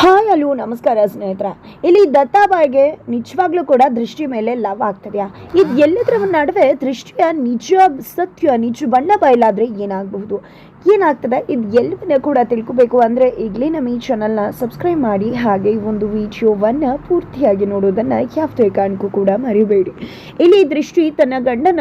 Hi hello ನಮಸ್ಕಾರ ಸ್ನೇಹಿತರ. ಇಲ್ಲಿ ದತ್ತಾಬಾಯಿಗೆ ನಿಜವಾಗ್ಲೂ ಕೂಡ ದೃಷ್ಟಿ ಮೇಲೆ ಲವ್ ಆಗ್ತದೆಯಾ? ಇದು ಎಲ್ಲದರ ನಡುವೆ ದೃಷ್ಟಿಯ ನಿಜ, ಸತ್ಯ, ನಿಜ ಬಣ್ಣ ಬಯಲಾದರೆ ಏನಾಗಬಹುದು? ಏನಾಗ್ತದೆ? ಇದು ಎಲ್ಲವನ್ನ ಕೂಡ ತಿಳ್ಕೊಬೇಕು. ಅಂದರೆ ಈಗಲೇ ನಮ್ಮ ಈ ಚಾನಲ್ನ ಸಬ್ಸ್ಕ್ರೈಬ್ ಮಾಡಿ, ಹಾಗೆ ಈ ಒಂದು ವಿಡಿಯೋವನ್ನು ಪೂರ್ತಿಯಾಗಿ ನೋಡೋದನ್ನು ಯಾವುದೇ ಕಾರಣಕ್ಕೂ ಕೂಡ ಮರಿಬೇಡಿ. ಇಲ್ಲಿ ದೃಷ್ಟಿ ತನ್ನ ಗಂಡನ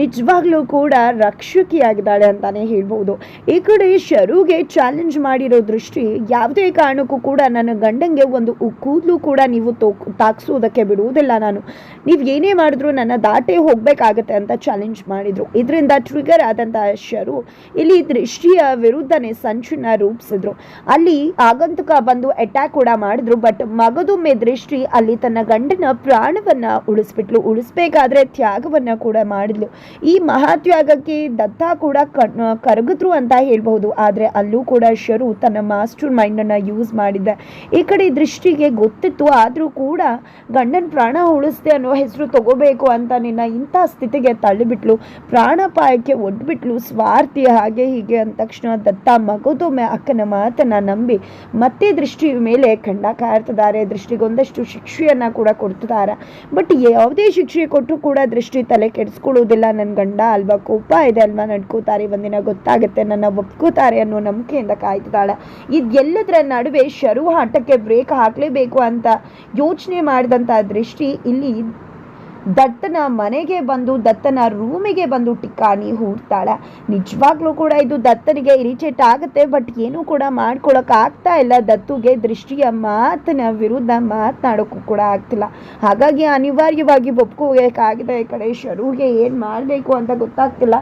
ನಿಜವಾಗ್ಲೂ ಕೂಡ ರಕ್ಷಕಿಯಾಗಿದ್ದಾಳೆ ಅಂತಾನೆ ಹೇಳ್ಬೋದು. ಈ ಕಡೆ ಶರುಗೆ ಚಾಲೆಂಜ್ ಮಾಡಿರೋ ದೃಷ್ಟಿ ಯಾವುದೇ ಕಾರಣಕ್ಕೂ ಕೂಡ ನನ್ನ ಗಂಡಂಗೆ ಒಂದು ಕೂದಲು ಕೂಡ ನೀವು ತೋಕ್, ತಾಕ್ಸೋದಕ್ಕೆ ಬಿಡುವುದಿಲ್ಲ ನಾನು. ನೀವು ಏನೇ ಮಾಡಿದ್ರು ನನ್ನ ದಾಟೆ ಹೋಗಬೇಕಾಗತ್ತೆ ಅಂತ ಚಾಲೆಂಜ್ ಮಾಡಿದ್ರು. ಇದರಿಂದ ಟ್ರಿಗರ್ ಆದಂತಹ ಶರು ಇಲ್ಲಿ ದೃಷ್ಟಿಯ ವಿರುದ್ಧನೇ ಸಂಚನ್ನ ರೂಪಿಸಿದ್ರು. ಅಲ್ಲಿ ಆಗಂತುಕ ಬಂದು ಅಟ್ಯಾಕ್ ಕೂಡ ಮಾಡಿದ್ರು. ಬಟ್ ಮಗದೊಮ್ಮೆ ದೃಷ್ಟಿ ಅಲ್ಲಿ ತನ್ನ ಗಂಡನ ಪ್ರಾಣವನ್ನ ಉಳಿಸ್ಬಿಟ್ಲು. ಉಳಿಸ್ಬೇಕಾದ್ರೆ ತ್ಯಾಗವನ್ನ ಕೂಡ ಮಾಡಿದ್ಲು. ಈ ಮಹಾತ್ಯಾಗಕ್ಕೆ ದತ್ತ ಕೂಡ ಕರಗಿದ್ರು ಅಂತ ಹೇಳ್ಬಹುದು. ಆದ್ರೆ ಅಲ್ಲೂ ಕೂಡ ಶರು ತನ್ನ ಮಾಸ್ಟರ್ ಮೈಂಡ್ ಅನ್ನ ಯೂಸ್ ಮಾಡಿದ್ದ. ಈ ಕಡೆ ದೃಷ್ಟಿಗೆ ಗೊತ್ತಿತ್ತು. ಆದ್ರೂ ಕೂಡ ಗಂಡನ ಪ್ರಾಣ ಉಳಿಸ್ದೆ ಅನ್ನೋ ಹೆಸರು ತಗೋಬೇಕು ಅಂತ ನಿನ್ನ ಇಂಥ ಸ್ಥಿತಿಗೆ ತಳ್ಳಿಬಿಟ್ಲು. ಪ್ರಾಣಪಾಯಕ್ಕೆ ಒಡ್ಬಿಟ್ಲು. ಸ್ವಾರ್ಥಿ ಹಾಗೆ ಹೀಗೆ ಅಂದ ತಕ್ಷಣ ದತ್ತ ಮಗದೊಮ್ಮೆ ಅಕ್ಕನ ಮಾತನ್ನ ನಂಬಿ ಮತ್ತೆ ದೃಷ್ಟಿ ಮೇಲೆ ಖಂಡ ಕಾರ್ತಿದ್ದಾರೆ ದೃಷ್ಟಿಗೊಂದಷ್ಟು ಶಿಕ್ಷೆಯನ್ನ ಕೂಡ ಕೊಡ್ತಿದ್ದಾರೆ. ಬಟ್ ಯಾವುದೇ ಶಿಕ್ಷೆ ಕೊಟ್ಟರು ಕೂಡ ದೃಷ್ಟಿ ತಲೆ ಕೆಡಿಸ್ಕೊಳ್ಳೋದಿಲ್ಲ ನನ್ನ ಗಂಡ ಅಲ್ವಾ ಕೋಪ ಇದೆ ಅಲ್ವಾ ನಡ್ಕೋತಾರೆ. ಒಂದಿನ ಗೊತ್ತಾಗುತ್ತೆ. ನನ್ನ ಒಪ್ಕೋತಾರೆ ಅನ್ನೋ ನಂಬಿಕೆಯಿಂದ ಕಾಯ್ತಿದ್ದಾಳೆ. ಇದೆಲ್ಲದರ ನಡುವೆ ಶರು ಆಟಕ್ಕೆ ಬ್ರೇಕ್ ಹಾಕಲೇಬೇಕು ಅಂತ ಯೋಚನೆ ಮಾಡಿದಂಥ ದೃಷ್ಟಿ ಇಲ್ಲಿ ದತ್ತನ ಮನೆಗೆ ಬಂದು, ದತ್ತನ ರೂಮಿಗೆ ಬಂದು ಟಿಕ್ಕಾಣಿ ಹೂಡ್ತಾಳೆ. ನಿಜವಾಗ್ಲೂ ಕೂಡ ಇದು ದತ್ತನಿಗೆ ಇರಿಟೇಟ್ ಆಗುತ್ತೆ, ಬಟ್ ಏನೂ ಕೂಡ ಮಾಡ್ಕೊಳಕ್ ಆಗ್ತಾ ಇಲ್ಲ. ದತ್ತುಗೆ ದೃಷ್ಟಿಯ ಮಾತಿನ ವಿರುದ್ಧ ಮಾತನಾಡೋಕ್ಕೂ ಕೂಡ ಆಗ್ತಿಲ್ಲ. ಹಾಗಾಗಿ ಅನಿವಾರ್ಯವಾಗಿ ಒಪ್ಕೋಬೇಕಾಗಿದೆ ಈ ಕಡೆ ಶರುಗೆ ಏನು ಮಾಡಬೇಕು ಅಂತ ಗೊತ್ತಾಗ್ತಿಲ್ಲ.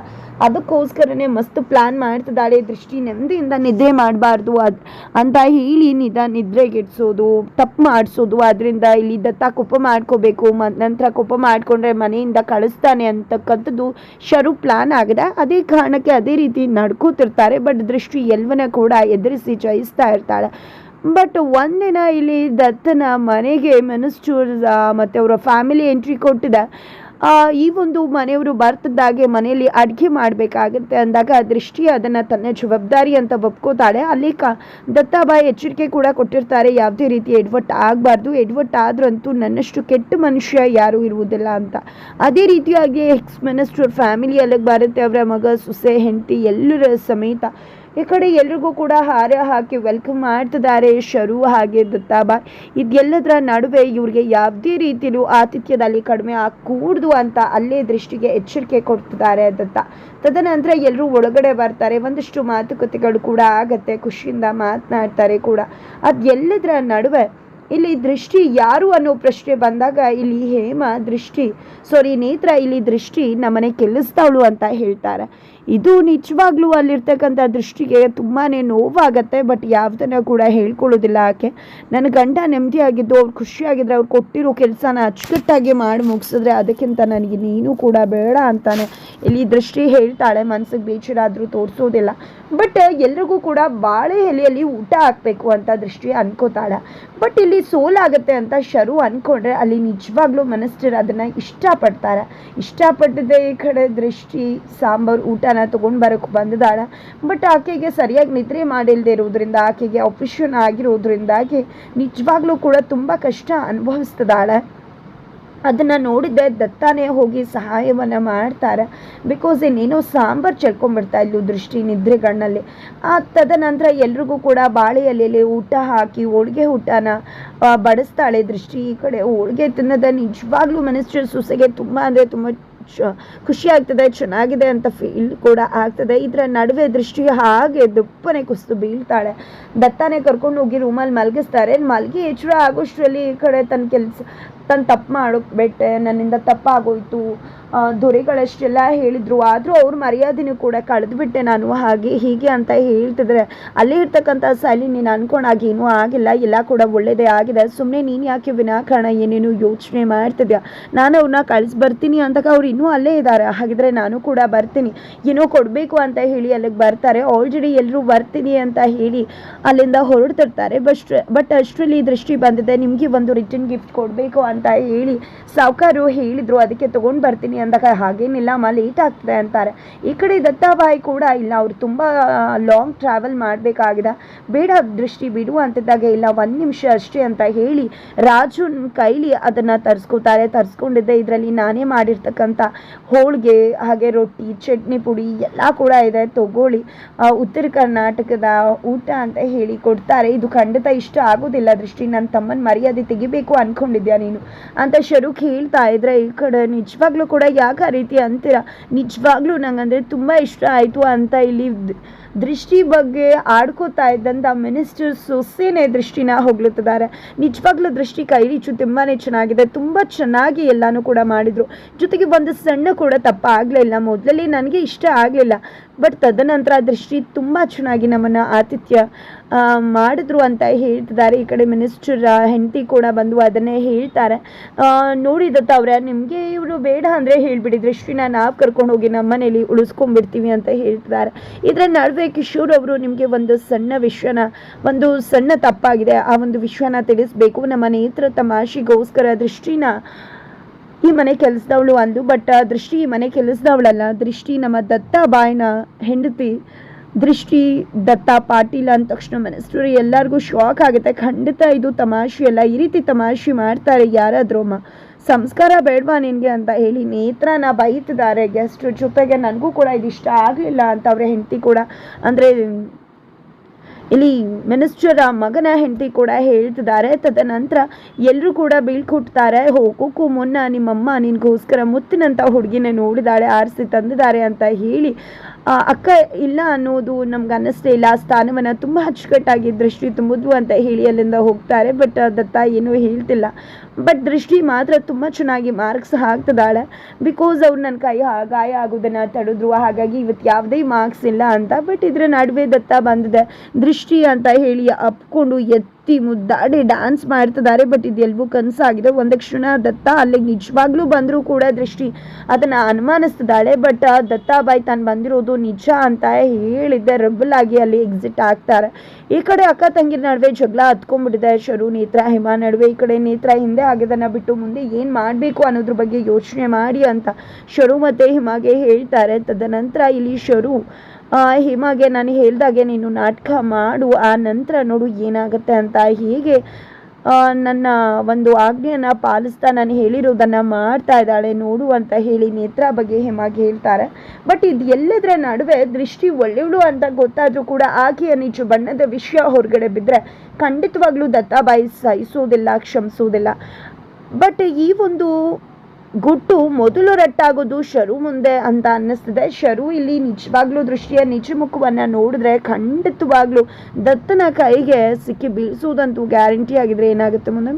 ಅದಕ್ಕೋಸ್ಕರನೇ ಮಸ್ತ್ ಪ್ಲಾನ್ ಮಾಡ್ತಿದ್ದಾಳೆ. ದೃಷ್ಟಿ ನೆಮ್ಮದಿಯಿಂದ ನಿದ್ರೆ ಮಾಡಬಾರ್ದು. ಅದ್ ಅಂತ ಹೇಳಿ ನಿದ ನಿದ್ರೆಗೆಡ್ಸೋದು, ತಪ್ಪು ಮಾಡಿಸೋದು. ಅದರಿಂದ ಇಲ್ಲಿ ದತ್ತ ಕೋಪ ಮಾಡ್ಕೋಬೇಕು ನಂತರ ಕೋಪ ಮಾಡಿಕೊಂಡ್ರೆ ಮನೆಯಿಂದ ಕಳಿಸ್ತಾನೆ ಅಂತಕ್ಕಂಥದ್ದು ಶರು ಪ್ಲಾನ್ ಆಗಿದೆ. ಅದೇ ಕಾರಣಕ್ಕೆ ಅದೇ ರೀತಿ ನಡ್ಕೋತಿರ್ತಾರೆ. ಬಟ್ ದೃಷ್ಟಿ ಎಲ್ಲವನ್ನ ಕೂಡ ಎದುರಿಸಿ ಜಯಿಸ್ತಾ ಇರ್ತಾಳೆ. ಬಟ್ ಒಂದಿನ ಇಲ್ಲಿ ದತ್ತನ ಮನೆಗೆ ಮಿನಿಸ್ಟರ್ ಮತ್ತು ಅವರ ಫ್ಯಾಮಿಲಿ ಎಂಟ್ರಿ ಕೊಟ್ಟಿದೆ. ಈ ಒಂದು ಮನೆಯವರು ಬರ್ತಿದ್ದಾಗೆ ಮನೆಯಲ್ಲಿ ಅಡುಗೆ ಮಾಡಬೇಕಾಗುತ್ತೆ ಅಂದಾಗ ದೃಷ್ಟಿ ಅದನ್ನು ತನ್ನ ಜವಾಬ್ದಾರಿ ಅಂತ ಒಪ್ಕೋತಾಳೆ. ಅಲ್ಲಿ ಕ, ದತ್ತಾಬಾಯಿ ಎಚ್ಚರಿಕೆ ಕೂಡ ಕೊಟ್ಟಿರ್ತಾರೆ. ಯಾವುದೇ ರೀತಿ ಎಡ್ವಟ್ ಆಗಬಾರ್ದು. ಎಡ್ವಟ್ ಆದ್ರಂತೂ ನನ್ನಷ್ಟು ಕೆಟ್ಟ ಮನುಷ್ಯ ಯಾರೂ ಇರುವುದಿಲ್ಲ ಅಂತ. ಅದೇ ರೀತಿಯಾಗಿ ಎಕ್ಸ್ ಮಿನಿಸ್ಟರ್ ಫ್ಯಾಮಿಲಿ ಅಲ್ಲಿಗೆ ಬರುತ್ತೆ. ಅವರ ಮಗ, ಸೊಸೆ, ಹೆಂಡತಿ ಎಲ್ಲರ ಸಮೇತ ಈ ಕಡೆ ಎಲ್ರಿಗೂ ಕೂಡ ಹಾರ ಹಾಕಿ ವೆಲ್ಕಮ್ ಮಾಡ್ತಿದ್ದಾರೆ ಶರು ಹಾಗೆ ದತ್ತಾಬಾಯ್. ಇದೆಲ್ಲದರ ನಡುವೆ ಇವ್ರಿಗೆ ಯಾವುದೇ ರೀತಿಯಲ್ಲೂ ಆತಿಥ್ಯದಲ್ಲಿ ಕಡಿಮೆ ಆಗಕೂಡ್ದು ಅಂತ ಅಲ್ಲೇ ದೃಷ್ಟಿಗೆ ಎಚ್ಚರಿಕೆ ಕೊಡ್ತಿದ್ದಾರೆ ದತ್ತ. ತದನಂತರ ಎಲ್ಲರೂ ಒಳಗಡೆ ಬರ್ತಾರೆ, ಒಂದಿಷ್ಟು ಮಾತುಕತೆಗಳು ಕೂಡ ಆಗತ್ತೆ, ಖುಷಿಯಿಂದ ಮಾತನಾಡ್ತಾರೆ ಕೂಡ. ಅದೆಲ್ಲದರ ನಡುವೆ ಇಲ್ಲಿ ದೃಷ್ಟಿ ಯಾರು ಅನ್ನೋ ಪ್ರಶ್ನೆ ಬಂದಾಗ ಇಲ್ಲಿ ಹೇಮ ದೃಷ್ಟಿ. ಸಾರಿ, ನೇತ್ರ ಇಲ್ಲಿ ದೃಷ್ಟಿ ನಮ್ಮನೆ ಕೆಲಸದವಳು ಅಂತ ಹೇಳ್ತಾರೆ. ಇದು ನಿಜವಾಗ್ಲೂ ಅಲ್ಲಿರ್ತಕ್ಕಂಥ ದೃಷ್ಟಿಗೆ ತುಂಬಾ ನೋವಾಗತ್ತೆ ಬಟ್ ಯಾವ್ದನ್ನ ಕೂಡ ಹೇಳ್ಕೊಳ್ಳೋದಿಲ್ಲ ಆಕೆ. ನನ್ನ ಗಂಡ ನೆಮ್ಮದಿಯಾಗಿದ್ದು, ಅವ್ರು ಖುಷಿಯಾಗಿದ್ರೆ ಅವ್ರು ಕೊಟ್ಟಿರೋ ಕೆಲಸನ ಅಚ್ಚುಕಟ್ಟಾಗಿ ಮಾಡಿ ಮುಗಿಸಿದ್ರೆ ಅದಕ್ಕಿಂತ ನನಗೆ ನೀನು ಕೂಡ ಬೇಡ ಅಂತಾನೆ ಇಲ್ಲಿ ದೃಷ್ಟಿ ಹೇಳ್ತಾಳೆ, ಮನ್ಸಿಗೆ ಬೇಜಾರಾದರೂ ತೋರಿಸೋದಿಲ್ಲ. ಬಟ್ ಎಲ್ರಿಗೂ ಕೂಡ ಬಾಳೆ ಎಲೆಯಲ್ಲಿ ಊಟ ಹಾಕಬೇಕು ಅಂತ ದೃಷ್ಟಿ ಅನ್ಕೋತಾಳೆ. ಬಟ್ ಇಲ್ಲಿ ಸೋಲಾಗುತ್ತೆ ಅಂತ ಶರು ಅನ್ಕೊಂಡ್ರೆ ಅಲ್ಲಿ ನಿಜವಾಗ್ಲೂ ಮನಸ್ಸರು ಅದನ್ನು ಇಷ್ಟಪಡ್ತಾರೆ. ಇಷ್ಟಪಟ್ಟಿದ್ದೆ ಈ ಕಡೆ ದೃಷ್ಟಿ, ಸಾಂಬಾರು, ಊಟನ ತಗೊಂಡು ಬರೋಕೆ ಬಂದಿದ್ದಾಳೆ. ಬಟ್ ಆಕೆಗೆ ಸರಿಯಾಗಿ ನಿದ್ರೆ ಮಾಡಿಲ್ಲದೆ ಇರೋದ್ರಿಂದ ಆಕೆಗೆ ಆಪರೇಷನ್ ಆಗಿರೋದ್ರಿಂದಾಗಿ ನಿಜವಾಗ್ಲೂ ಕೂಡ ತುಂಬ ಕಷ್ಟ ಅನುಭವಿಸ್ತಿದ್ದಾಳೆ. ಅದನ್ನು ನೋಡಿದ್ದೆ ದತ್ತಾನೇ ಹೋಗಿ ಸಹಾಯವನ್ನ ಮಾಡ್ತಾರೆ ಬಿಕಾಸ್ ಇನ್ನೇನೋ ಸಾಂಬಾರು ಚೆಲ್ಕೊಂಡ್ಬಿಡ್ತಾ ಇಲ್ಲೂ ದೃಷ್ಟಿ ನಿದ್ರೆಗಣ್ಣಲ್ಲಿ ಆ ತದನಂತರ ಎಲ್ರಿಗೂ ಕೂಡ ಬಾಳೆ ಎಲೆಯಲ್ಲಿ ಊಟ ಹಾಕಿ ಹೋಳಿಗೆ ಊಟನ ಬಡಿಸ್ತಾಳೆ ದೃಷ್ಟಿ ಈ ಕಡೆ. ಹೋಳಿಗೆ ತಿನ್ನದ ನಿಜವಾಗ್ಲೂ ಮನಸ್ಸು ಸೊಸೆಗೆ ತುಂಬ ಅಂದರೆ ತುಂಬ ಚ- ಖುಷಿ ಆಗ್ತದೆ ಚೆನ್ನಾಗಿದೆ ಅಂತ ಫೀಲ್ ಕೂಡ ಆಗ್ತದೆ. ಇದರ ನಡುವೆ ದೃಷ್ಟಿ ಹಾಗೆ ದುಪ್ಪನೆ ಕುಸ್ತು ಬೀಳ್ತಾಳೆ. ದತ್ತಾನೆ ಕರ್ಕೊಂಡು ಹೋಗಿ ರೂಮಲ್ಲಿ ಮಲಗಿಸ್ತಾರೆ. ಮಲಗಿ ಎಚ್ಚರ ಆಗೋಷ್ಟರಲ್ಲಿ ಈ ಕಡೆ ತನ್ನ ಕೆಲಸ ತನ್ನ ತಪ್ಪು ಮಾಡೋಕ್ಬಿಟ್ಟೆ ನನ್ನಿಂದ ತಪ್ಪಾಗೋಯ್ತು. ದೊರೆಗಳಷ್ಟೆಲ್ಲ ಹೇಳಿದ್ರು. ಆದರೂ ಅವ್ರ ಮರ್ಯಾದೆನೂ ಕೂಡ ಕಳೆದುಬಿಟ್ಟೆ ನಾನು. ಹಾಗೆ ಹೀಗೆ ಅಂತ ಹೇಳ್ತಿದ್ರೆ, ಅಲ್ಲಿ ಇರ್ತಕ್ಕಂಥ ಸೈಲಿ ನೀನು ಅನ್ಕೊಂಡಾಗ ಏನೂ ಆಗಿಲ್ಲ. ಎಲ್ಲ ಕೂಡ ಒಳ್ಳೆಯದೇ ಆಗಿದೆ. ಸುಮ್ಮನೆ ನೀನು ಯಾಕೆ ವಿನಾಕಾರಣ ಏನೇನು ಯೋಚನೆ ಮಾಡ್ತಿದ್ಯಾ? ನಾನು ಅವ್ರನ್ನ ಕಳಿಸಿ ಬರ್ತೀನಿ ಅಂತ ಅವ್ರು ಇನ್ನೂ ಅಲ್ಲೇ ಇದ್ದಾರೆ. ಹಾಗಿದ್ರೆ ನಾನು ಕೂಡ ಬರ್ತೀನಿ. ಏನೋ ಕೊಡಬೇಕು ಅಂತ ಹೇಳಿ ಅಲ್ಲಿಗೆ ಬರ್ತಾರೆ. ಆಲ್ರೆಡಿ ಎಲ್ಲರೂ ಬರ್ತೀನಿ ಅಂತ ಹೇಳಿ ಅಲ್ಲಿಂದ ಹೊರಡ್ತಿರ್ತಾರೆ. ಬಟ್ ಬಟ್ ಅಷ್ಟರಲ್ಲಿ ದೃಷ್ಟಿ ಬಂದಿದೆ. ನಿಮಗೆ ಒಂದು ರಿಟರ್ನ್ ಗಿಫ್ಟ್ ಕೊಡಬೇಕು ಅಂತ ಹೇಳಿ ಸಾವುಕಾರು ಹೇಳಿದ್ರು. ಅದಕ್ಕೆ ತೊಗೊಂಡು ಬರ್ತೀನಿ ಅಂದಾಗ ಹಾಗೇನಿಲ್ಲ ಅಮ್ಮ ಲೇಟ್ ಆಗ್ತದೆ ಅಂತಾರೆ. ಈ ಕಡೆ ದತ್ತಾಬಾಯಿ ಕೂಡ ಇಲ್ಲ, ಅವ್ರು ತುಂಬ ಲಾಂಗ್ ಟ್ರಾವೆಲ್ ಮಾಡಬೇಕಾಗಿದೆ. ಬೇಡ ದೃಷ್ಟಿ ಬಿಡು ಅಂತಿದ್ದಾಗ ಇಲ್ಲ, ಒಂದು ನಿಮಿಷ ಅಷ್ಟೇ ಅಂತ ಹೇಳಿ ರಾಜು ಕೈಲಿ ಅದನ್ನು ತರಿಸ್ಕೋತಾರೆ ತರಿಸ್ಕೊಂಡಿದ್ದೆ ಇದರಲ್ಲಿ ನಾನೇ ಮಾಡಿರ್ತಕ್ಕಂಥ ಹೋಳಿಗೆ, ಹಾಗೆ ರೊಟ್ಟಿ, ಚಟ್ನಿ ಪುಡಿ ಎಲ್ಲ ಕೂಡ ಇದೆ. ತಗೊಳ್ಳಿ. ಉತ್ತರ ಕರ್ನಾಟಕದ ಊಟ ಅಂತ ಹೇಳಿ ಕೊಡ್ತಾರೆ. ಇದು ಖಂಡಿತ ಇಷ್ಟ ಆಗೋದಿಲ್ಲ ದೃಷ್ಟಿ ನನ್ನ ತಮ್ಮನ ಮರ್ಯಾದೆ ತೆಗಿಬೇಕು ಅನ್ಕೊಂಡಿದ್ಯಾ ನೀನು? ಅಂತ ಶರುಖ್ ಹೇಳ್ತಾ ಇದ್ರೆ, ಈ ಕಡೆ ನಿಜವಾಗ್ಲೂ ಕೂಡ ಯಾಕೆ ರೀತಿ ಅಂತೀರಾ? ನಿಜವಾಗ್ಲೂ ನಂಗಂದ್ರೆ ತುಂಬ ಇಷ್ಟ ಆಯಿತು ಅಂತ ಇಲ್ಲಿ ದೃಷ್ಟಿ ಬಗ್ಗೆ ಆಡ್ಕೋತಾ ಇದ್ದಂಥ ಮಿನಿಸ್ಟರ್ ಸೊಸೆನೇ ದೃಷ್ಟಿನ ಹೊಗಳುತ್ತಿದ್ದಾರೆ ನಿಜವಾಗ್ಲೂ ದೃಷ್ಟಿ ಕೈರೀಚು ತುಂಬಾ ಚೆನ್ನಾಗಿದೆ. ತುಂಬ ಚೆನ್ನಾಗಿ ಎಲ್ಲನೂ ಕೂಡ ಮಾಡಿದರು. ಜೊತೆಗೆ ಒಂದು ಸಣ್ಣ ಕೂಡ ತಪ್ಪಾಗಲಿಲ್ಲ ಮೊದಲಲ್ಲಿ ನನಗೆ ಇಷ್ಟ ಆಗಲಿಲ್ಲ. ಬಟ್ ತದನಂತರ ದೃಷ್ಟಿ ತುಂಬ ಚೆನ್ನಾಗಿ ನಮ್ಮನ್ನು ಆತಿಥ್ಯ ಮಾಡಿದ್ರು ಅಂತ ಹೇಳ್ತಿದ್ದಾರೆ. ಈ ಕಡೆ ಮಿನಿಸ್ಟರ್ ಹೆಂಡತಿ ಕೂಡ ಬಂದು ಅದನ್ನೇ ಹೇಳ್ತಾರೆ. ನೋಡಿದತ್ತ ನೋಡಿ ದತ್ತ ಅವರೇ ನಿಮಗೆ ಇವರು ಬೇಡ ಅಂದರೆ ಹೇಳಿಬಿಡಿ. ದೃಷ್ಟಿನ ನಾವು ಕರ್ಕೊಂಡು ಹೋಗಿ ನಮ್ಮ ಮನೇಲಿ ಉಳಿಸ್ಕೊಂಡ್ಬಿಡ್ತೀವಿ ಅಂತ ಹೇಳ್ತಿದ್ದಾರೆ. ಇದರ ನಡುವೆ ಕಿಶೋರ್ ಅವರು ನಿಮಗೆ ಒಂದು ಸಣ್ಣ ವಿಶ್ವನ, ಒಂದು ಸಣ್ಣ ತಪ್ಪಾಗಿದೆ. ಆ ಒಂದು ವಿಶ್ವನ ತಿಳಿಸ್ಬೇಕು. ನಮ್ಮ ನೇತ್ರ ತಮಾಷೆಗೋಸ್ಕರ ದೃಷ್ಟಿನ ಈ ಮನೆ ಕೆಲಸದವಳು ಅಂದು, ಬಟ್ ದೃಷ್ಟಿ ಈ ಮನೆ ಕೆಲಸದವಳಲ್ಲ. ದೃಷ್ಟಿ ನಮ್ಮ ದತ್ತ ಬಾಯಿನ ಹೆಂಡತಿ. ದೃಷ್ಟಿ, ದತ್ತ ಪಾಟೀಲ್ ಅಂದ ತಕ್ಷಣ ಮನಸ್ಸು ಎಲ್ಲರಿಗೂ ಶಾಕ್ ಆಗುತ್ತೆ. ಖಂಡಿತ ಇದು ತಮಾಷೆ ಅಲ್ಲ ಈ ರೀತಿ ತಮಾಷೆ ಮಾಡ್ತಾರೆ ಯಾರಾದ್ರೂ ಸಂಸ್ಕಾರ ಬೇಡವಾ ನಿನಗೆ ಅಂತ ಹೇಳಿ ನೇತ್ರನ ಬೈತಿದ್ದಾರೆ ಗೆಸ್ಟ್ ಜೊತೆಗೆ ನನಗೂ ಕೂಡ ಇದು ಇಷ್ಟ ಆಗಲಿಲ್ಲ ಅಂತ ಅವರ ಹೆಂಡತಿ ಕೂಡ. ಅಂದರೆ ಇಲ್ಲಿ ಮಿನಿಸ್ಟರ್ ಮಗನ ಹೆಂಡತಿ ಕೂಡ ಹೇಳ್ತಿದ್ದಾರೆ. ತದನಂತರ ಎಲ್ಲರೂ ಕೂಡ ಬೀಳ್ಕೊಡ್ತಾರೆ ಹೋಗೋಕ್ಕೂ ಮುನ್ನ ನಿಮ್ಮಮ್ಮ ನಿನಗೋಸ್ಕರ ಮುತ್ತಿನಂಥ ಹುಡುಗಿನ ನೋಡಿದಾಳೆ, ಆರಿಸಿ ತಂದಿದ್ದಾರೆ ಅಂತ ಹೇಳಿ ಅಕ್ಕ ಇಲ್ಲ ಅನ್ನೋದು ನಮ್ಗೆ ಅನ್ನಿಸ್ತೇ ಇಲ್ಲ. ಸ್ಥಾನವನ್ನು ತುಂಬ ಅಚ್ಚುಕಟ್ಟಾಗಿ ದೃಷ್ಟಿ ತುಂಬಿದ್ವು ಅಂತ ಹೇಳಿ ಅಲ್ಲಿಂದ ಹೋಗ್ತಾರೆ. ಬಟ್ ದತ್ತ ಏನೂ ಹೇಳ್ತಿಲ್ಲ. ಬಟ್ ದೃಷ್ಟಿ ಮಾತ್ರ ತುಂಬ ಚೆನ್ನಾಗಿ ಮಾರ್ಕ್ಸ್ ಹಾಕ್ತಿದ್ದಾಳೆ. ಬಿಕಾಸ್ ಅವ್ರು ನನ್ನ ಕೈ ಗಾಯ ಆಗೋದನ್ನು ತಡೆದ್ರು. ಹಾಗಾಗಿ ಇವತ್ತು ಯಾವುದೇ ಮಾರ್ಕ್ಸ್ ಇಲ್ಲ ಅಂತ. ಬಟ್ ಇದ್ರ ನಡುವೆ ದತ್ತ ಬಂದಿದೆ. ದೃಷ್ಟಿ ಅಂತ ಹೇಳಿ ಅಪ್ಕೊಂಡು ಎತ್ತಿ ಮುದ್ದಾಡಿ ಡ್ಯಾನ್ಸ್ ಮಾಡ್ತಿದ್ದಾರೆ ಬಟ್ ಇದೆಲ್ವೂ ಕನಸಾಗಿದೆ. ಒಂದು ಕ್ಷಣ ದತ್ತ ಅಲ್ಲಿಗೆ ನಿಜವಾಗ್ಲೂ ಬಂದರೂ ಕೂಡ ದೃಷ್ಟಿ ಅದನ್ನು ಅನುಮಾನಿಸ್ತಿದ್ದಾಳೆ ಬಟ್ ದತ್ತಾಬಾಯಿ ತಾನು ಬಂದಿರೋದು ನಿಜ ಅಂತ ಹೇಳಿದ್ದೆ. ರೆಬಲ್ ಆಗಿ ಅಲ್ಲಿ ಎಕ್ಸಿಟ್ ಆಗ್ತಾರೆ. ಈ ಕಡೆ ಅಕ್ಕ ತಂಗಿರ ನಡುವೆ ಜಗಳ ಹತ್ಕೊಂಡ್ಬಿಟ್ಟಿದೆ ಶರು, ನೇತ್ರ, ಹಿಮಾ ನಡುವೆ. ಈ ಕಡೆ ನೇತ್ರ ಹಿಂದೆ ಆಗಿದ್ದನ್ನು ಬಿಟ್ಟು ಮುಂದೆ ಏನು ಮಾಡಬೇಕು ಅನ್ನೋದ್ರ ಬಗ್ಗೆ ಯೋಚನೆ ಮಾಡಿ ಅಂತ ಶರು ಮತ್ತು ಹಿಮಗೆ ಹೇಳ್ತಾರೆ. ತದನಂತರ ಇಲ್ಲಿ ಶರು ಹಿಮಗೆ ನಾನು ಹೇಳಿದಾಗೆ ನೀನು ನಾಟಕ ಮಾಡು ಆ ನಂತರ ನೋಡು ಏನಾಗುತ್ತೆ ಅಂತ. ಹೀಗೆ ನನ್ನ ಒಂದು ಆಜ್ಞೆಯನ್ನು ಪಾಲಿಸ್ತಾ ನಾನು ಹೇಳಿರೋದನ್ನು ಮಾಡ್ತಾ ಇದ್ದಾಳೆ. ನೋಡು ಅಂತ ಹೇಳಿ ನೇತ್ರ ಬಗ್ಗೆ ಹಿಮಾಗೆ ಹೇಳ್ತಾರೆ. ಬಟ್ ಇದು ಎಲ್ಲದರ ನಡುವೆ ದೃಷ್ಟಿ ಒಳ್ಳೆಯವಳು ಅಂತ ಗೊತ್ತಾದರೂ ಕೂಡ ಆಕೆಯ ನಿಜ ಬಣ್ಣದ ವಿಷಯ ಹೊರಗಡೆ ಬಿದ್ದರೆ ಖಂಡಿತವಾಗ್ಲೂ ದತ್ತಾಬಾಯಿ ಸಹಿಸೋದಿಲ್ಲ, ಕ್ಷಮಿಸೋದಿಲ್ಲ. ಬಟ್ ಈ ಒಂದು ಗುಟ್ಟು ಮೊದಲು ರಟ್ಟಾಗೋದು ಶರು ಮುಂದೆ ಅಂತ ಅನ್ನಿಸ್ತದೆ. ಶರು ಇಲ್ಲಿ ನಿಜವಾಗ್ಲೂ ದೃಷ್ಟಿಯ ನಿಜ ಮುಖವನ್ನು ನೋಡಿದ್ರೆ ಖಂಡಿತವಾಗ್ಲೂ ದತ್ತನ ಕೈಗೆ ಸಿಕ್ಕಿ ಬೀಳಿಸೋದಂತೂ ಗ್ಯಾರಂಟಿ ಆಗಿದ್ರೆ ಏನಾಗುತ್ತೆ ಮುಂದೆ